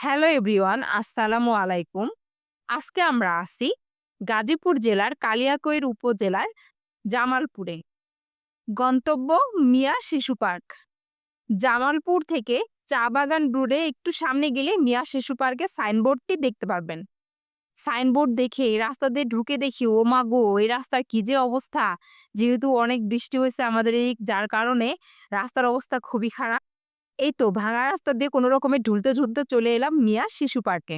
Hello everyone, আসসালামু আলাইকুম। আজকে আমরা আসি গাজীপুর জেলার কালিয়াকৈর উপজেলার জামালপুরে। গন্তব্য মিয়া শিশু পার্ক। জামালপুর থেকে চা বাগান রোডে একটু সামনে গেলে মিয়া শিশু পার্কের সাইনবোর্ডটি দেখতে পারবেন। সাইনবোর্ড দেখে এই রাস্তা দিয়ে ঢুকে দেখি, ও মা গো, এই রাস্তার কি যে অবস্থা? যেহেতু অনেক বৃষ্টি হয়েছে আমাদের এই, যার কারণে রাস্তার অবস্থা খুবই খারাপ। এই তো ভাঙা রাস্তা দিয়ে কোনো রকমে ঢুলতে ঝুলতে চলে এলাম মিয়া শিশু পার্কে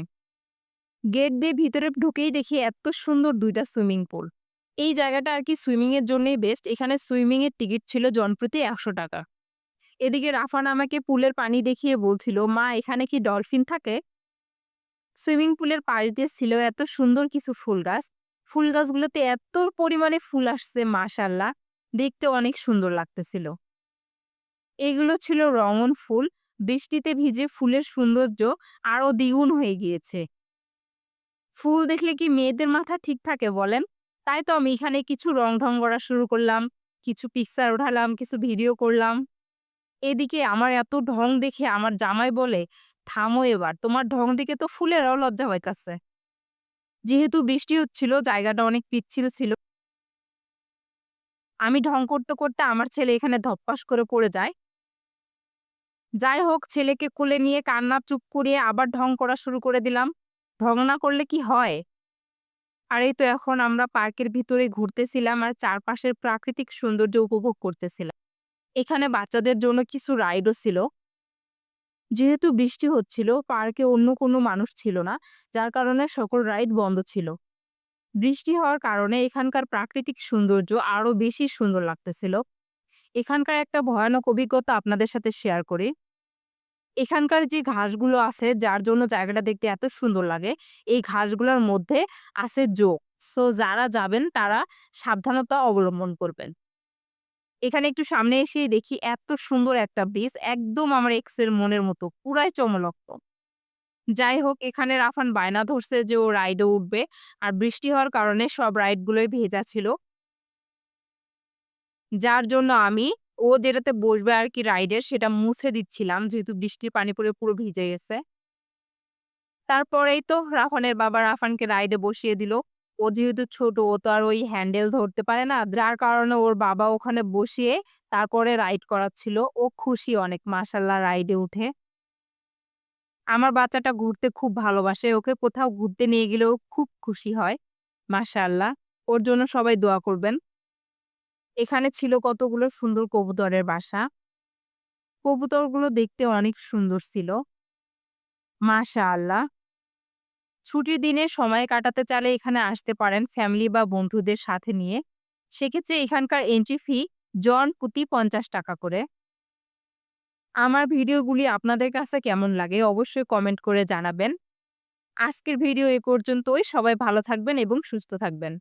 গেট দিয়ে ভিতরে ঢুকেই দেখি এত সুন্দর দুইটা সুইমিং পুল এই জায়গাটা আর কি সুইমিং এর জন্যই বেস্ট এখানে সুইমিং এর টিকিট ছিল জনপ্রতি একশো টাকা। এদিকে রাফান আমাকে পুলের পানি দেখিয়ে বলছিল, মা, এখানে কি ডলফিন থাকে? সুইমিং পুলের পাশ দিয়ে ছিল এত সুন্দর কিছু ফুল গাছ। ফুল গাছগুলোতে এত পরিমাণে ফুল আসছে, মাশাল্লাহ। দেখতে অনেক সুন্দর লাগতেছিল। এগুলো ছিল রঙন ফুল। বৃষ্টিতে ভিজে ফুলের সৌন্দর্য আরও দ্বিগুণ হয়ে গিয়েছে। ফুল দেখলে কি মেয়েদের মাথা ঠিক থাকে বলেন? তাই তো আমি এখানে কিছু রং ঢং করা শুরু করলাম, কিছু পিকচার উঠালাম কিছু ভিডিও করলাম। এদিকে আমার এত ঢং দেখে আমার জামাই বলে, থামো এবার, তোমার ঢং দেখে তো ফুলেরাও লজ্জা হইতাছে যেহেতু বৃষ্টি হচ্ছিল, জায়গাটা অনেক পিচ্ছিল ছিল। আমি ঢং করতে করতে আমার ছেলে এখানে ধপ্পাস করে পড়ে যায়। যাই হোক, ছেলেকে কোলে নিয়ে কান্না চুপ করিয়ে আবার ঢং করা শুরু করে দিলাম। ঢং না করলে কি হয়? আর এই তো এখন আমরা পার্কের ভিতরে ঘুরতেছিলাম আর চারপাশের প্রাকৃতিক সৌন্দর্য উপভোগ করতেছিলাম। এখানে বাচ্চাদের জন্য কিছু রাইডও ছিল। যেহেতু বৃষ্টি হচ্ছিল, পার্কে অন্য কোনো মানুষ ছিল না, যার কারণে সকল রাইড বন্ধ ছিল। বৃষ্টি হওয়ার কারণে এখানকার প্রাকৃতিক সৌন্দর্য আরও বেশি সুন্দর লাগতেছিল। এখানকার একটা ভয়ানক অভিজ্ঞতা আপনাদের সাথে শেয়ার করি। এখানকার যে ঘাসগুলো আছে, যার জন্য জায়গাটা দেখতে এত সুন্দর লাগে, এই ঘাসগুলোর মধ্যে আছে জোক। সো যারা যাবেন, তারা সাবধানতা অবলম্বন করবেন। এখানে একটু সামনে এসেই দেখি এত সুন্দর একটা ব্রিজ একদম আমার এক্সের মনের মতো, পুরাই চমলক্ত যাই হোক, এখানে রাফান বায়না ধরছে যে ও রাইডে উঠবে, আর বৃষ্টি হওয়ার কারণে সব রাইডগুলোই ভেজা ছিল। যার জন্য আমি ও যেটাতে বসবে আর কি রাইডের সেটা মুছে দিচ্ছিলাম, যেহেতু বৃষ্টির পানি পড়ে পুরো ভিজে গেছে। তারপরেই তো রাফানের বাবা রাফানকে রাইডে বসিয়ে দিল। ও যেহেতু ছোট, ও তো আর ওই হ্যান্ডেল ধরতে পারে না, যার কারণে ওর বাবা ওখানে বসিয়ে তারপরে রাইড করাচ্ছিল। ও খুশি অনেক মাসাল্লাহ রাইডে উঠে। আমার বাচ্চাটা ঘুরতে খুব ভালোবাসে, ওকে কোথাও ঘুরতে নিয়ে গেলেও খুব খুশি হয় মাশাল্লাহ ওর জন্য সবাই দোয়া করবেন। এখানে ছিল কতগুলো সুন্দর কবুতরের বাসা। কবুতরগুলো দেখতে অনেক সুন্দর ছিল। মাশাআল্লাহ। ছুটির দিনে সময় কাটাতে চাইলে এখানে আসতে পারেন ফ্যামিলি বা বন্ধুদের সাথে নিয়ে। সেক্ষেত্রে এখানকার এন্ট্রি ফি জন প্রতি পঞ্চাশ টাকা করে। আমার ভিডিওগুলি আপনাদের কাছে কেমন লাগে অবশ্যই কমেন্ট করে জানাবেন। আজকের ভিডিও এ পর্যন্তই। সবাই ভালো থাকবেন এবং সুস্থ থাকবেন।